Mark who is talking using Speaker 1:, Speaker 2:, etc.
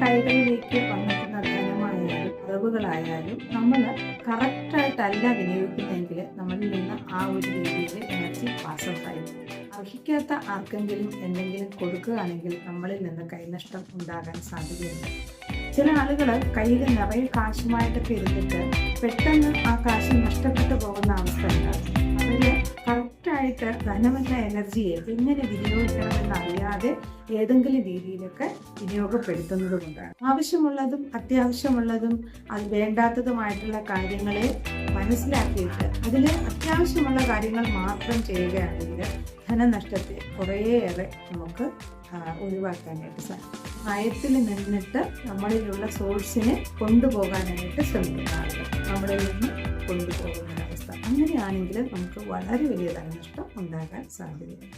Speaker 1: കൈകളിലേക്ക് വന്നിട്ടുന്ന ധനമായാലും അറിവുകളായാലും നമ്മൾ കറക്റ്റായിട്ടല്ല വിനിയോഗിക്കുന്നതെങ്കിൽ നമ്മളിൽ നിന്ന് ആ ഒരു രീതിയിൽ എനർജി പാസ് ആയി. അർഹിക്കാത്ത ആർക്കെങ്കിലും എന്തെങ്കിലും കൊടുക്കുകയാണെങ്കിൽ നമ്മളിൽ നിന്ന് കൈനഷ്ടം ഉണ്ടാകാൻ സാധ്യതയുണ്ട് ചില ആളുകൾ കയ്യിൽ നിറയെ കാശുമായിട്ടൊക്കെ ഇരുന്നിട്ട് പെട്ടെന്ന് ആ കാശ് നഷ്ടപ്പെട്ടു പോകുന്ന അവസ്ഥ ഉണ്ടാകും കറക്റ്റായിട്ട് ധനമെന്ന എനർജിയെ എങ്ങനെ വിനിയോഗിക്കണമെന്ന് അറിയാതെ ഏതെങ്കിലും രീതിയിലൊക്കെ വിനിയോഗപ്പെടുത്തുന്നത് കൊണ്ടാണ് ആവശ്യമുള്ളതും അത്യാവശ്യമുള്ളതും അത് വേണ്ടാത്തതുമായിട്ടുള്ള കാര്യങ്ങളെ മനസ്സിലാക്കിയിട്ട് അതിൽ അത്യാവശ്യമുള്ള കാര്യങ്ങൾ മാത്രം ചെയ്യുകയാണെങ്കിൽ ധനനഷ്ടത്തെ കുറേയേറെ നമുക്ക് ഒഴിവാക്കാനായിട്ട് സാധിക്കും. ഭയത്തിൽ നിന്നിട്ട് നമ്മളിലുള്ള സോഴ്സിനെ കൊണ്ടുപോകാനായിട്ട് ശ്രമിക്കുന്ന ആളുകൾ നമ്മളിൽ നിന്ന് കൊണ്ടുപോകുന്ന ഒരവസ്ഥ അങ്ങനെയാണെങ്കിൽ നമുക്ക് വളരെ വലിയ ധനനഷ്ടം ഉണ്ടാകാൻ സാധ്യതയുണ്ട്.